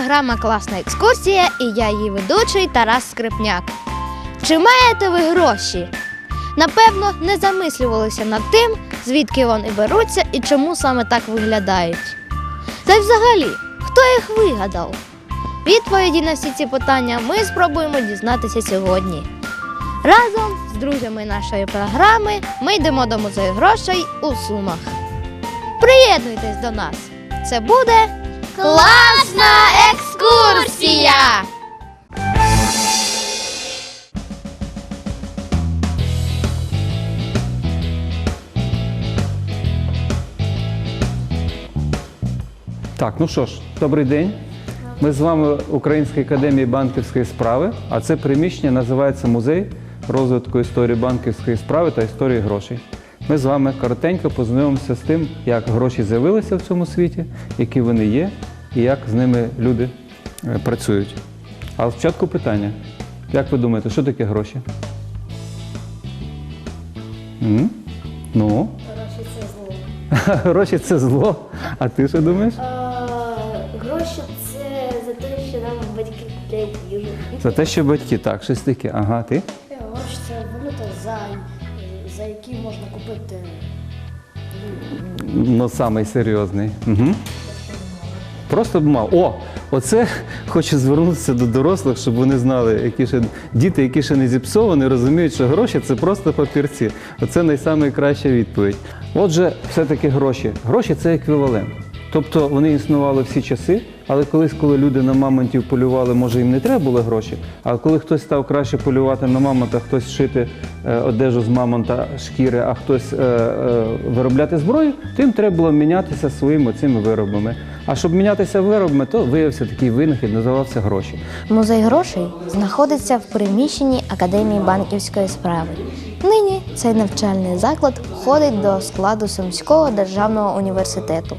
Програма Класна екскурсія і я її ведучий Тарас Скрипняк. Чи маєте ви гроші? Напевно, не замислювалися над тим, звідки вони беруться і чому саме так виглядають. Та й взагалі, хто їх вигадав? Відповіді на всі ці питання ми спробуємо дізнатися сьогодні. Разом з друзями нашої програми ми йдемо до музею грошей у Сумах. Приєднуйтесь до нас! Це буде класна екскурсія! Так, ну що ж, добрий день. Ми з вами Української академії банківської справи, а це приміщення називається Музей розвитку історії банківської справи та історії грошей. Ми з вами коротенько познайомимося з тим, як гроші з'явилися в цьому світі, які вони є, і як з ними люди е, працюють. А спочатку питання: як ви думаєте, що таке гроші? М? Ну? Гроші це зло. Гроші це зло. А ти що думаєш? Гроші це за те, що нам батьки купляють їжу. За те, що батьки, так, щось таке. Ага, ти? Гроші це валюта, за, за які можна купити. Ну, самий серйозний. Угу. Просто б. О, оце хочу звернутися до дорослих, щоб вони знали, які ще діти, які ще не зіпсовані, розуміють, що гроші це просто папірці. Оце найкраща відповідь. Отже, все-таки гроші. Гроші це еквівалент. Тобто вони існували всі часи, але колись, коли люди на мамонтів полювали, може їм не треба були гроші. А коли хтось став краще полювати на мамонта, хтось шити е, одежу з мамонта шкіри, а хтось е, е, виробляти зброю, то їм треба було мінятися своїми цими виробами. А щоб мінятися виробами, то виявився такий винахід, називався гроші. Музей грошей знаходиться в приміщенні Академії банківської справи. Нині цей навчальний заклад входить до складу Сумського державного університету.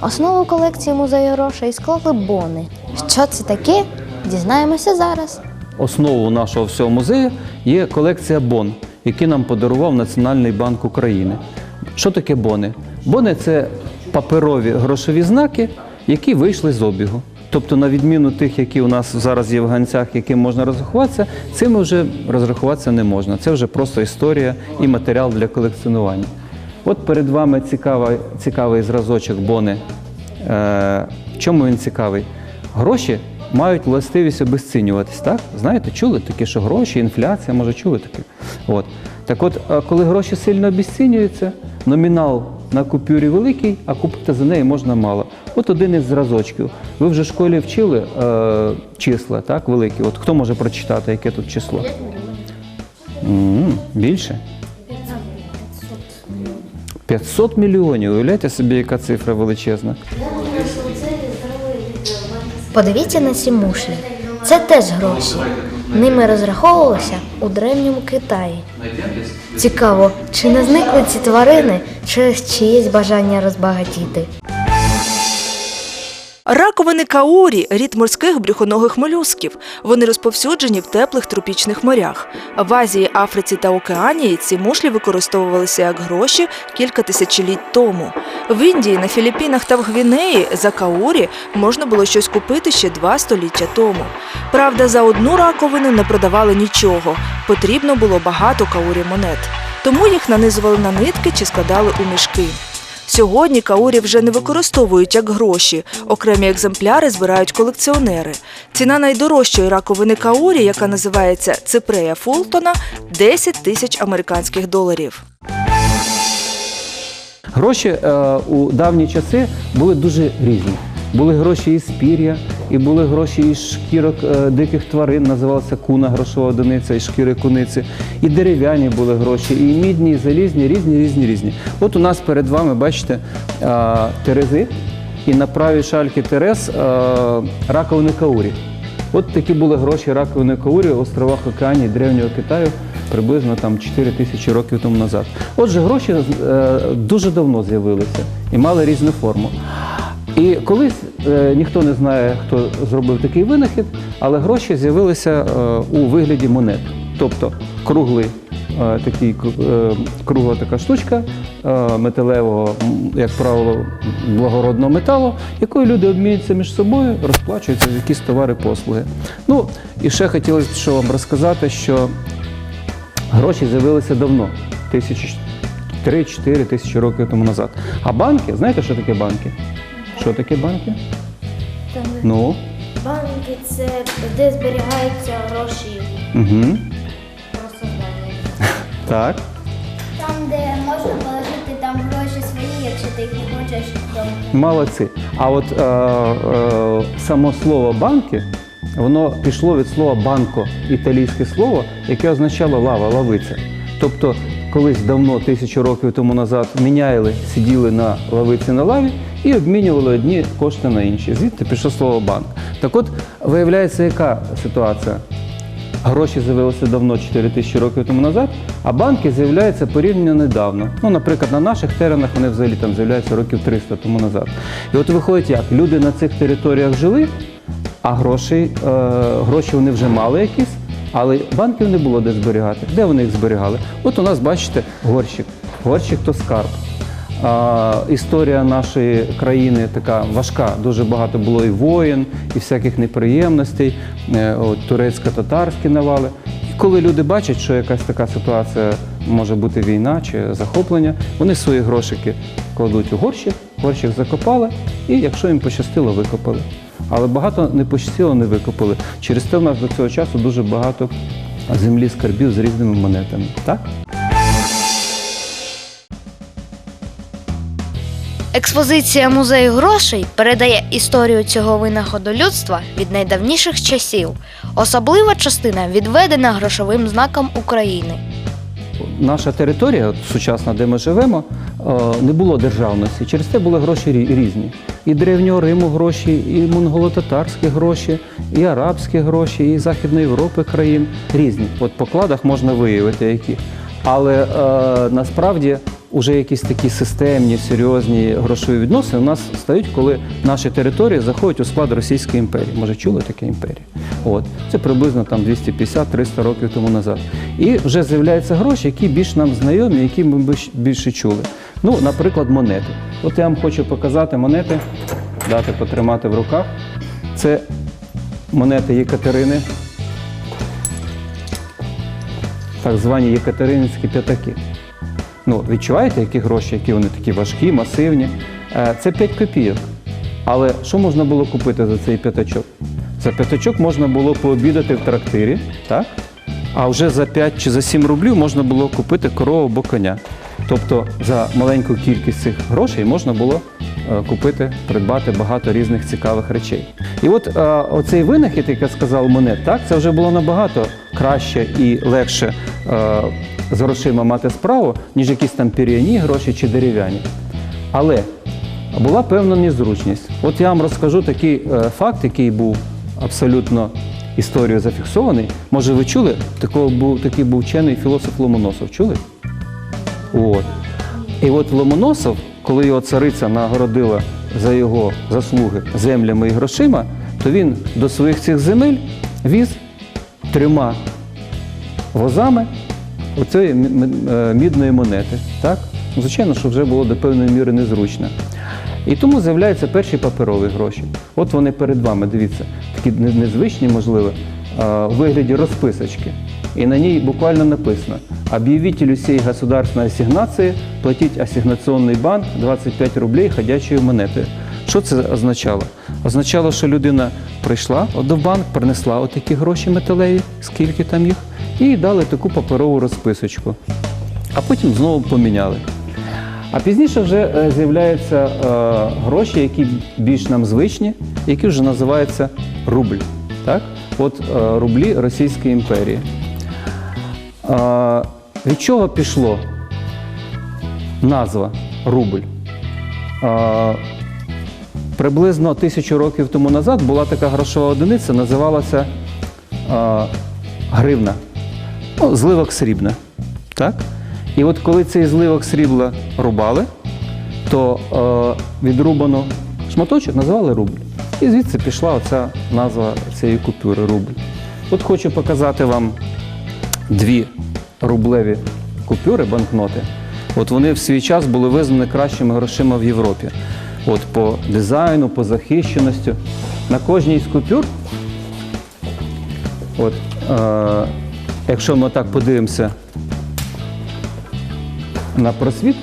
Основу колекції музею грошей склали бони. Що це таке? Дізнаємося зараз. Основу нашого всього музею є колекція бон, які нам подарував Національний банк України. Що таке бони? Бони це паперові грошові знаки, які вийшли з обігу. Тобто, на відміну тих, які у нас зараз є в ганцях, яким можна розрахуватися, цими вже розрахуватися не можна. Це вже просто історія і матеріал для колекціонування. От перед вами цікавий, цікавий зразочок бони. Е, в чому він цікавий? Гроші мають властивість обесцінюватись, так? Знаєте, чули таке, що гроші, інфляція, може, чули таке? От. Так от, е, коли гроші сильно обесцінюються, номінал на купюрі великий, а купити за неї можна мало. От один із зразочків. Ви вже в школі вчили е, числа, так, великі. От хто може прочитати, яке тут число? М, Більше? 500 мільйонів. Уявляєте собі, яка цифра величезна? Подивіться на ці мушлі. Це теж гроші. Ними розраховувалися у древньому Китаї. Цікаво, чи не зникли ці тварини через чиєсь бажання розбагатіти? Раковини каурі рід морських брюхоногих молюсків. Вони розповсюджені в теплих тропічних морях. В Азії, Африці та Океанії ці мушлі використовувалися як гроші кілька тисячоліть тому. В Індії, на Філіппінах та в Гвінеї за каурі можна було щось купити ще два століття тому. Правда, за одну раковину не продавали нічого. Потрібно було багато каурі монет. Тому їх нанизували на нитки чи складали у мішки. Сьогодні каурі вже не використовують як гроші. Окремі екземпляри збирають колекціонери. Ціна найдорожчої раковини каурі, яка називається ципрея Фултона, 10 тисяч американських доларів. Гроші е, у давні часи були дуже різні. Були гроші із пір'я, і були гроші із шкірок е, диких тварин, називалася куна грошова одиниця, із шкіри куниці. І дерев'яні були гроші, і мідні, і залізні, різні, різні, різні. От у нас перед вами, бачите, е, терези, і на правій шальці терез е, раковини каурі. От такі були гроші раковини каурі в островах Океанії Древнього Китаю приблизно там 4 тисячі років тому назад. Отже, гроші дуже давно з'явилися і мали різну форму. І колись е, ніхто не знає, хто зробив такий винахід, але гроші з'явилися е, у вигляді монет. Тобто круглий, е, такий, е, кругла така штучка е, металевого, як правило, благородного металу, якою люди обмінюються між собою, розплачуються за якісь товари, послуги. Ну і ще хотілося б що вам розказати, що гроші з'явилися давно, тисячі 3-4 тисячі років тому назад. А банки, знаєте, що таке банки? Що таке банки? Там Ну, банки це де зберігаються гроші. угу. Просто знаю. так. Там, де можна положити там гроші свої, якщо ти їх не хочеш вдома. Молодці. А от е, е, само слово банки, воно пішло від слова банко, італійське слово, яке означало лава, лавиця. Тобто, колись давно, тисячу років тому назад, міняли, сиділи на лавиці на лаві і обмінювали одні кошти на інші. Звідти пішло слово банк. Так от, виявляється, яка ситуація? Гроші з'явилися давно, 4 тисячі років тому назад, а банки з'являються порівняно недавно. Ну, наприклад, на наших теренах вони взагалі там з'являються років 300 тому назад. І от виходить як, люди на цих територіях жили, а гроші, е, гроші вони вже мали якісь, але банків не було де зберігати. Де вони їх зберігали? От у нас, бачите, горщик. Горщик то скарб. Історія нашої країни така важка. Дуже багато було і воєн, і всяких неприємностей, е, турецько-татарські навали. І коли люди бачать, що якась така ситуація може бути війна чи захоплення, вони свої грошики кладуть у горщик, горщик закопали, і якщо їм пощастило, викопали. Але багато не пощастило, не викопали. Через те в нас до цього часу дуже багато землі скарбів з різними монетами. Так? Експозиція музею грошей передає історію цього винаходу людства від найдавніших часів. Особлива частина відведена грошовим знаком України. Наша територія, сучасна, де ми живемо, е, не було державності. Через це були гроші різні. І древнього Риму гроші, і монголо-татарські гроші, і арабські гроші, і Західної Європи країн різні. От по кладах можна виявити які. Але е, насправді вже якісь такі системні, серйозні грошові відносини у нас стають, коли наші території заходять у склад Російської імперії. Може, чули таке імперія? От це приблизно там 250-300 років тому назад. І вже з'являються гроші, які більш нам знайомі, які ми більше чули. Ну, наприклад, монети. От я вам хочу показати монети, дати потримати в руках. Це монети Єкатерини, так звані Єкатерининські п'ятаки. Ну, відчуваєте, які гроші, які вони такі важкі, масивні. Е, Це 5 копійок. Але що можна було купити за цей п'ятачок? За п'ятачок можна було пообідати в трактирі, так? а вже за 5 чи за 7 рублів можна було купити корову або коня. Тобто за маленьку кількість цих грошей можна було е, купити, придбати багато різних цікавих речей. І от е, оцей винахід, як я сказав, монет, так, це вже було набагато краще і легше з грошима мати справу, ніж якісь там пір'яні гроші чи дерев'яні. Але була певна незручність. От я вам розкажу такий е, факт, який був абсолютно історією зафіксований. Може, ви чули? Такого був такий був вчений філософ Ломоносов. Чули? От. І от Ломоносов, коли його цариця нагородила за його заслуги землями і грошима, то він до своїх цих земель віз трьома возами м- е, мідної монети. Так? Ну, Звичайно, що вже було до певної міри незручно. І тому з'являються перші паперові гроші. От вони перед вами, дивіться, такі незвичні, можливо, у вигляді розписочки. І на ній буквально написано «Об'явителю сей государственной ассигнации платить ассигнационный банк 25 рублей ходячою монетою. Що це означало? Означало, що людина прийшла до банк, принесла отакі гроші металеві, скільки там їх, і дали таку паперову розписочку. А потім знову поміняли. А пізніше вже е, з'являються е, гроші, які більш нам звичні, які вже називаються рубль. Так? От е, рублі Російської імперії. Від чого пішло назва рубль? Приблизно тисячу років тому назад була така грошова одиниця, називалася гривна. Ну, зливок срібна. Так? І от коли цей зливок срібла рубали, то е, відрубану шматочок називали рубль. І звідси пішла оця назва цієї купюри рубль. От хочу показати вам дві рублеві купюри, банкноти. От вони в свій час були визнані кращими грошима в Європі. От по дизайну, по захищеності. На кожній з купюр, от, е, якщо ми так подивимося на просвіт,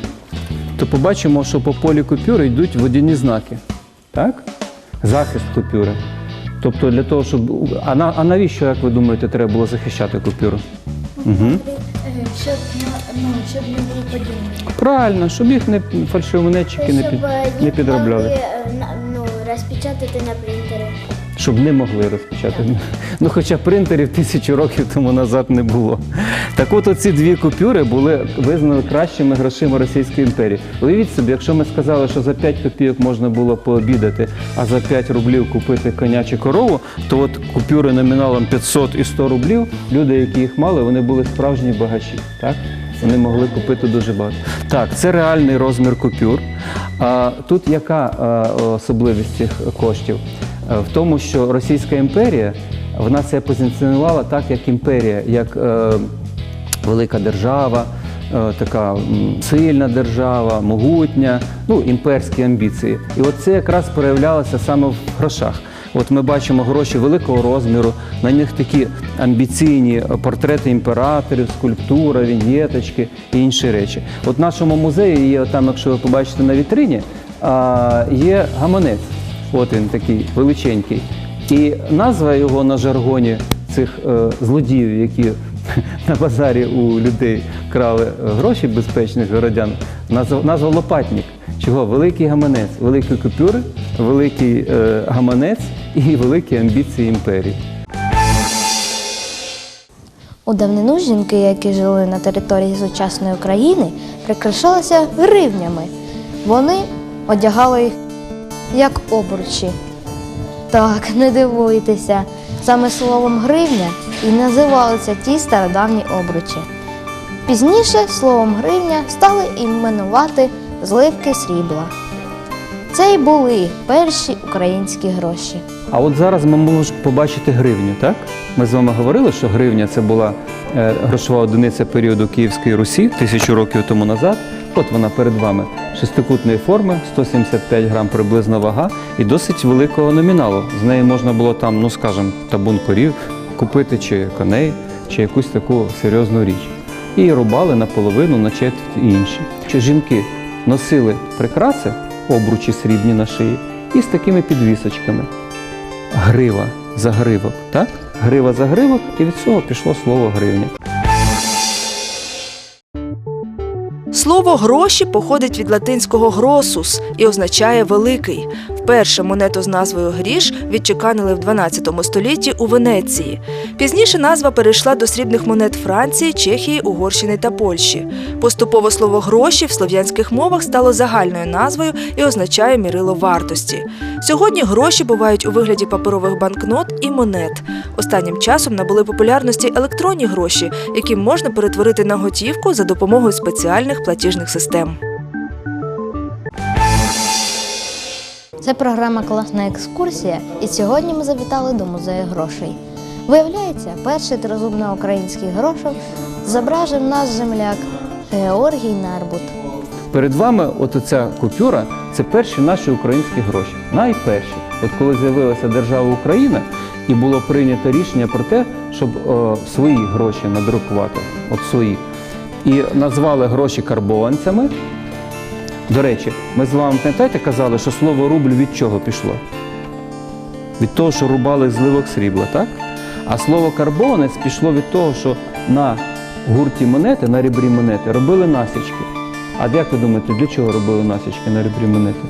то побачимо, що по полі купюри йдуть водяні знаки. Так? Захист купюри. Тобто для того, щоб. А, на, а навіщо, як ви думаєте, треба було захищати купюру? Угу. Щоб, ну, щоб не було подібного. Правильно, щоб їх не фальшивомонетчики не, під, не підробляли. Ну, розпечатати на принтері. Щоб не могли розпечатати. Ну, хоча принтерів тисячу років тому назад не було. Так от оці дві купюри були визнані кращими грошима Російської імперії. Уявіть собі, якщо ми сказали, що за 5 копійок можна було пообідати, а за 5 рублів купити коня чи корову, то от купюри номіналом 500 і 100 рублів, люди, які їх мали, вони були справжні багачі. Так? Вони могли купити дуже багато. Так, це реальний розмір купюр. А тут яка е, особливість цих коштів? Е, В тому, що Російська імперія вона себе позиціонувала так, як імперія, як е, велика держава, е, така сильна держава, могутня, ну, імперські амбіції. І от це якраз проявлялося саме в грошах. От ми бачимо гроші великого розміру, на них такі амбіційні портрети імператорів, скульптура, віньєточки і інші речі. От в нашому музеї є там, якщо ви побачите на вітрині, є гаманець. От він такий величенький. І назва його на жаргоні цих е, злодіїв, які на базарі у людей крали е, гроші безпечних городян, назва, назва лопатник. Чого? Великий гаманець, великі купюри, великий е, гаманець і великі амбіції імперії. У давнину жінки, які жили на території сучасної України, прикрашалися гривнями. Вони одягали їх як обручі. Так, не дивуйтеся. Саме словом гривня і називалися ті стародавні обручі. Пізніше словом гривня стали іменувати зливки срібла. Це й були перші українські гроші. А от зараз ми можемо побачити гривню, так? Ми з вами говорили, що гривня це була е, грошова одиниця періоду Київської Русі тисячу років тому назад. От вона перед вами шестикутної форми, 175 грам приблизно вага і досить великого номіналу. З неї можна було там, ну скажімо, табун корів купити чи коней, чи якусь таку серйозну річ. І рубали наполовину, на четверть і інші. Що жінки носили прикраси, обручі срібні на шиї, і з такими підвісочками грива за гривок, так? Грива за гривок, і від цього пішло слово гривня. Слово гроші походить від латинського гросус і означає великий. Вперше монету з назвою гріш відчеканили в 12 столітті у Венеції. Пізніше назва перейшла до срібних монет Франції, Чехії, Угорщини та Польщі. Поступово слово гроші в слов'янських мовах стало загальною назвою і означає мірило вартості. Сьогодні гроші бувають у вигляді паперових банкнот і монет. Останнім часом набули популярності електронні гроші, які можна перетворити на готівку за допомогою спеціальних платіжних систем. Це програма Класна екскурсія, і сьогодні ми завітали до музею грошей. Виявляється, перший тризубний український грошов зображив наш земляк Георгій Нарбут. Перед вами от ця купюра це перші наші українські гроші. Найперші. От коли з'явилася держава Україна і було прийнято рішення про те, щоб е, свої гроші надрукувати, от свої. І назвали гроші карбованцями. До речі, ми з вами пам'ятаєте, казали, що слово рубль від чого пішло? Від того, що рубали зливок срібла, так? А слово карбованець пішло від того, що на гурті монети, на ребрі монети робили насічки. А як ви думаєте, для чого робили насічки на ребрі монети?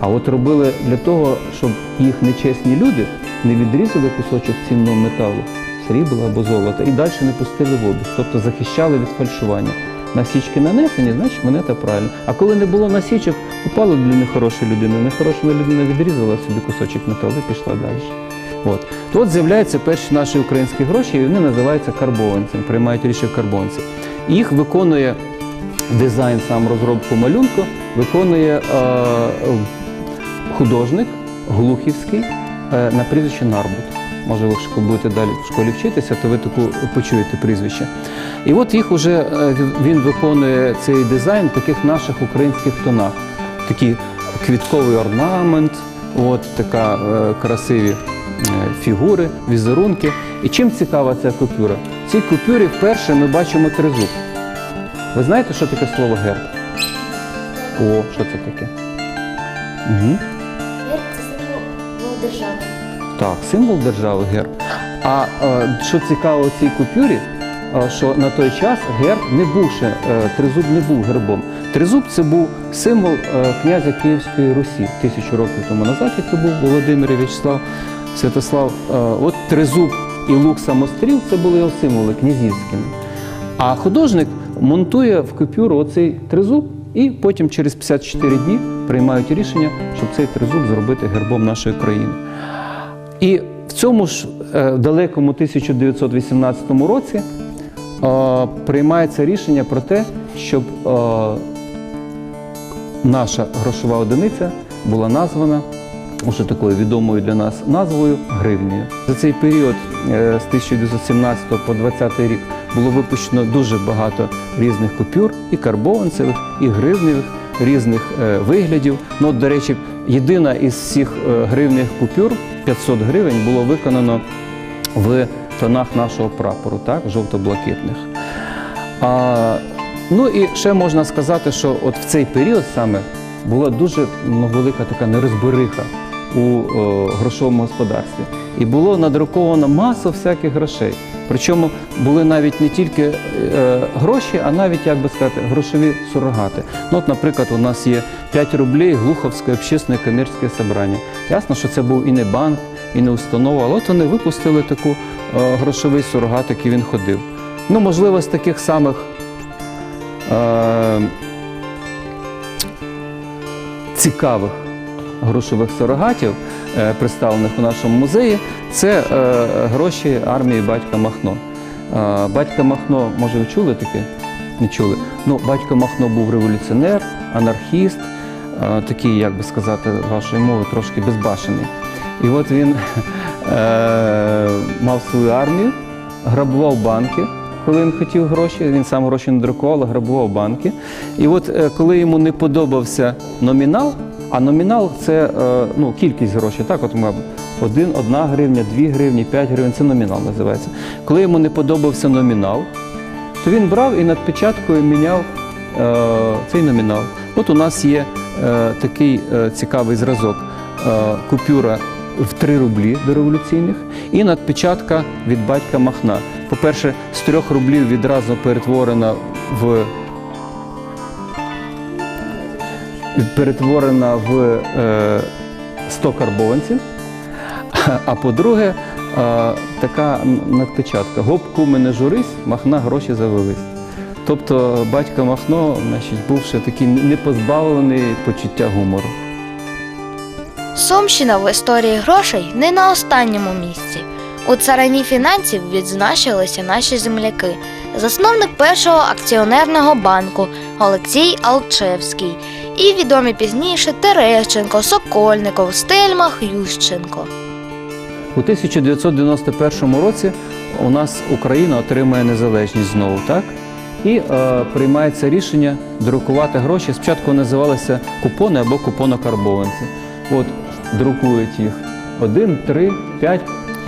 А от робили для того, щоб їх нечесні люди не відрізали кусочок цінного металу, срібла або золота, і далі не пустили в обіг, тобто захищали від фальшування. Насічки нанесені, значить монета правильна. А коли не було насічок, попало для нехорошої людини. Нехороша людина відрізала собі кусочок металу і пішла далі. От. То от з'являються перші наші українські гроші, і вони називаються карбованцем, приймають рішення карбованці. І їх виконує дизайн, сам розробку малюнку, виконує е, художник Глухівський е, на прізвище Нарбут. Може, ви будете далі в школі вчитися, то ви таку почуєте прізвище. І от їх уже е, він виконує цей дизайн в таких наших українських тонах. Такий квітковий орнамент, от така е, красиві е, фігури, візерунки. І чим цікава ця купюра? В цій купюрі вперше ми бачимо тризуб. Ви знаєте, що таке слово герб? О, що це таке? Угу. Герб це символ держави. Так, символ держави герб. А е, що цікаво в цій купюрі, е, що на той час герб не був ще, е, тризуб не був гербом. Тризуб це був символ князя Київської Русі тисячу років тому назад, який був Володимир В'ячеслав Святослав. От тризуб і лук самостріл це були його символи князівськими. А художник монтує в купюру оцей тризуб, і потім через 54 дні приймають рішення, щоб цей тризуб зробити гербом нашої країни. І в цьому ж е, далекому 1918 році е, приймається рішення про те, щоб е, наша грошова одиниця була названа уже такою відомою для нас назвою гривнею. За цей період з 1917 по 20 рік було випущено дуже багато різних купюр, і карбованцевих, і гривневих, різних виглядів. Ну, от, до речі, єдина із всіх е, гривних купюр 500 гривень було виконано в тонах нашого прапору, так, жовто-блакитних. А, ну і ще можна сказати, що от в цей період саме була дуже ну, велика така нерозбериха у о, грошовому господарстві. І було надруковано маса всяких грошей. Причому були навіть не тільки е, гроші, а навіть, як би сказати, грошові сурогати. Ну, от, наприклад, у нас є 5 рублей Глуховське общественне комерцьке собрання. Ясно, що це був і не банк, і не установа, але от вони випустили таку е, грошовий сурогат, який він ходив. Ну, можливо, з таких самих е, цікавих грошових сурогатів, представлених у нашому музеї, це е, гроші армії батька Махно. Е, Батька Махно, може, ви чули таке? Не чули. Ну, батько Махно був революціонер, анархіст, е, такий, як би сказати, вашою мовою, трошки безбашений. І от він е, мав свою армію, грабував банки, коли він хотів гроші. Він сам гроші не друкував, але грабував банки. І от е, коли йому не подобався номінал, а номінал це е, ну, кількість грошей. Так, от мабуть, один, одна гривня, дві гривні, п'ять гривень це номінал називається. Коли йому не подобався номінал, то він брав і над печаткою міняв е, цей номінал. От у нас є е, такий цікавий зразок купюра в 3 рублі дореволюційних і надпечатка від батька Махна. По-перше, з 3 рублів відразу перетворена в перетворена в е, 100 карбованців. А по-друге, е, така надпечатка Гоп куми не журись, махна гроші завелись. Тобто батько Махно, був ще такий не позбавлений почуття гумору. Сумщина в історії грошей не на останньому місці. У царині фінансів відзначилися наші земляки, засновник першого акціонерного банку Олексій Алчевський і відомі пізніше Терещенко, Сокольников, Стельмах, Ющенко. У 1991 році у нас Україна отримує незалежність знову, так? І е, приймається рішення друкувати гроші. Спочатку називалися купони або купонокарбованці. От друкують їх один, три, п'ять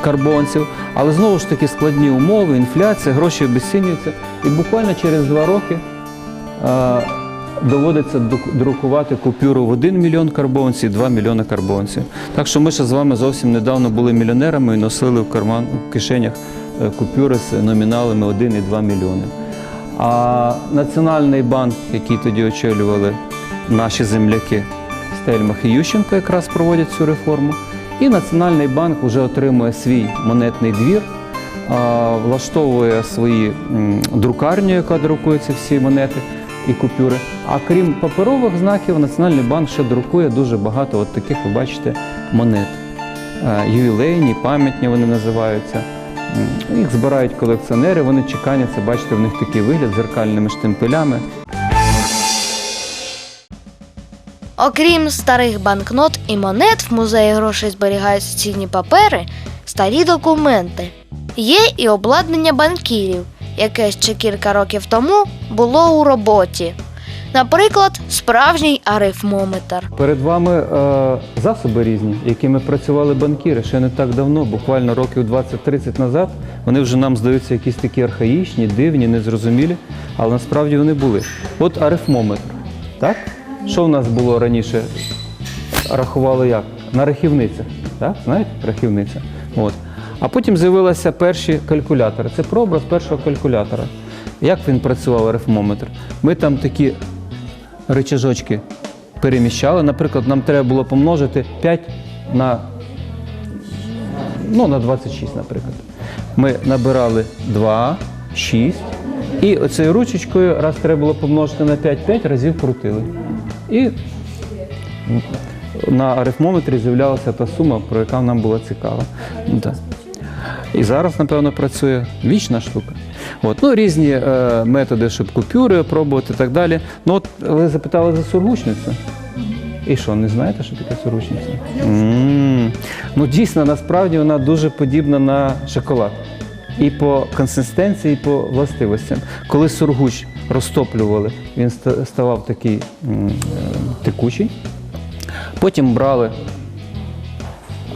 карбованців. Але знову ж таки складні умови, інфляція, гроші обесцінюються. І буквально через два роки е, доводиться друкувати купюру в 1 мільйон карбованців, 2 мільйони карбованців. Так що ми ще з вами зовсім недавно були мільйонерами і носили в карман в кишенях е, купюри з номіналами 1 і 2 мільйони. А Національний банк, який тоді очолювали наші земляки Стельмах і Ющенко, якраз проводять цю реформу. І Національний банк вже отримує свій монетний двір, влаштовує свої друкарню, яка друкує ці всі монети і купюри. А крім паперових знаків, Національний банк ще друкує дуже багато от таких, ви бачите, монет. Е, Ювілейні, пам'ятні вони називаються. Їх збирають колекціонери, вони чеканяться, бачите, в них такий вигляд з зеркальними штемпелями. Окрім старих банкнот і монет, в музеї грошей зберігаються цінні папери старі документи. Є і обладнання банкірів, яке ще кілька років тому було у роботі. Наприклад, справжній арифмометр. Перед вами е, засоби різні, якими працювали банкіри ще не так давно, буквально років 20-30 назад. Вони вже нам здаються якісь такі архаїчні, дивні, незрозумілі, але насправді вони були. От арифмометр. Так? Що в нас було раніше? Рахували як? На рахівницях. Так? Знаєте, рахівниця. От. А потім з'явилися перші калькулятори. Це прообраз першого калькулятора. Як він працював арифмометр? Ми там такі рычажочки переміщали. Наприклад, нам треба було помножити 5 на, ну, на 26, наприклад. Ми набирали 2, 6. І оцею ручечкою, раз треба було помножити на 5, 5 разів крутили. І на арифмометрі з'являлася та сума, про яка нам була цікава. І зараз, напевно, працює вічна штука. От. Ну, різні е, методи, щоб купюри пробувати і так далі. Ну, от ви запитали за сургучницю. І що, не знаєте, що таке сургучниця? м Ну, дійсно, насправді вона дуже подібна на шоколад. І по консистенції, і по властивостям. Коли сургуч розтоплювали, він ставав такий м, е, текучий. Потім брали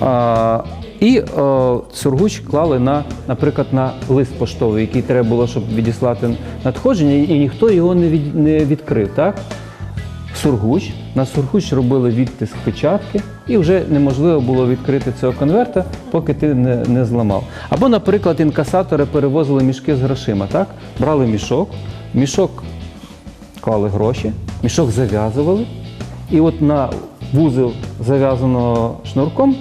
а, і о, сургуч клали на, наприклад, на лист поштовий, який треба було, щоб відіслати надходження, і ніхто його не, від, не відкрив. Так? Сургуч. На сургуч робили відтиск печатки, і вже неможливо було відкрити цього конверта, поки ти не, не зламав. Або, наприклад, інкасатори перевозили мішки з грошима. Так? Брали мішок, мішок клали гроші, мішок зав'язували, і от на вузел зав'язаного шнурком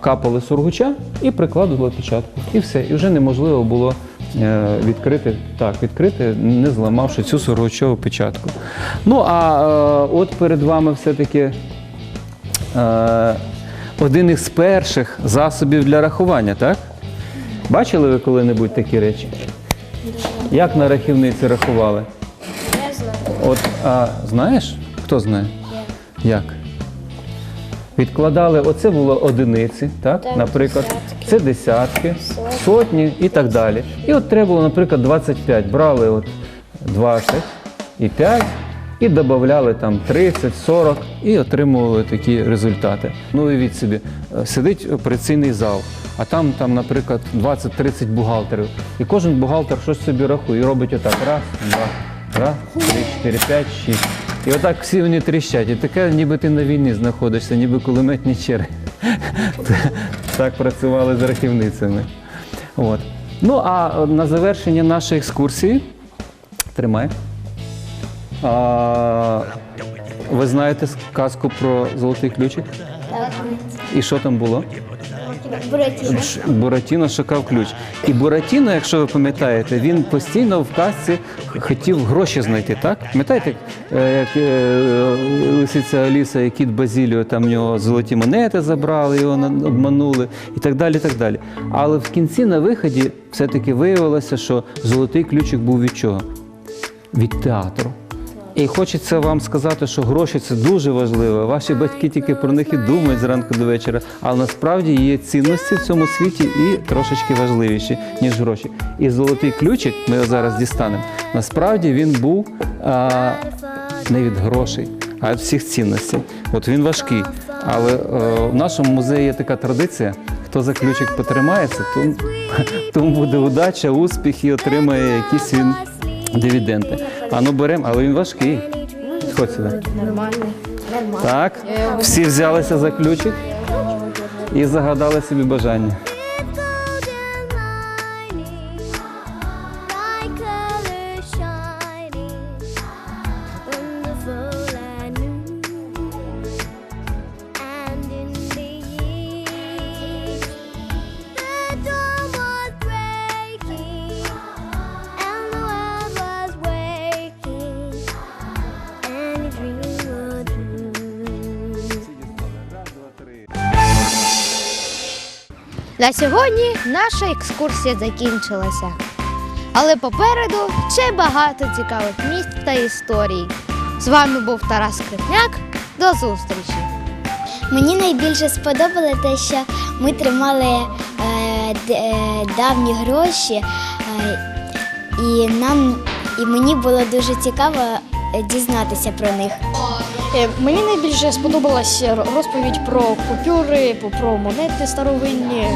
капали сургуча і прикладували печатку. І все. І вже неможливо було е, відкрити, так, відкрити, не зламавши цю сургучову печатку. Ну а е, от перед вами все-таки е, один із перших засобів для рахування, так? Бачили ви коли-небудь такі речі? Як на рахівниці рахували? Знаю. От, а знаєш, хто знає? Як? Відкладали, оце було одиниці, так? Так, наприклад, десятки. це десятки, Сотні. сотні і так далі. І от треба було, наприклад, 25. Брали от 20 і 5 і додавали там 30, 40 і отримували такі результати. Ну, уявіть собі, е, сидить операційний зал, а там, там, наприклад, 20-30 бухгалтерів. І кожен бухгалтер щось собі рахує і робить отак. Раз, два, раз, три, чотири, п'ять, шість. І отак всі вони тріщать. І таке, ніби ти на війні знаходишся, ніби кулеметні черги. Так працювали з рахівницями. От. Ну а на завершення нашої екскурсії тримай. А, ви знаєте казку про золотий ключик? Так. І що там було? Буратіно. Буратіно шукав ключ. І Буратіно, якщо ви пам'ятаєте, він постійно в казці хотів гроші знайти, так? Пам'ятаєте, е, як е, лисиця Аліса і кіт Базіліо, там в нього золоті монети забрали, його обманули і так далі. так далі. Але в кінці на виході все-таки виявилося, що золотий ключик був від чого? Від театру. І хочеться вам сказати, що гроші це дуже важливо. Ваші батьки тільки про них і думають зранку до вечора. Але насправді є цінності в цьому світі і трошечки важливіші, ніж гроші. І золотий ключик, ми його зараз дістанемо. Насправді він був а, не від грошей, а від всіх цінностей. От він важкий. Але е, в нашому музеї є така традиція. Хто за ключик потримається, тому, тому буде удача, успіх і отримає якісь він дивіденди. А ну беремо, але він важкий. Ходь сюди. Нормальний. Так, всі взялися за ключик і загадали собі бажання. На сьогодні наша екскурсія закінчилася. Але попереду ще багато цікавих місць та історій. З вами був Тарас Скрипняк. До зустрічі! Мені найбільше сподобалося те, що ми тримали е, е, давні гроші, е, і нам і мені було дуже цікаво е, дізнатися про них. Е, Мені найбільше сподобалася розповідь про купюри, про монети старовинні.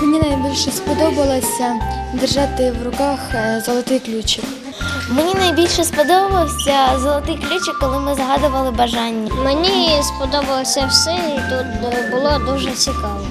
Мені найбільше сподобалося держати в руках е, золотий ключик. Мені найбільше сподобався золотий ключик, коли ми згадували бажання. Мені сподобалося все, і тут було дуже цікаво.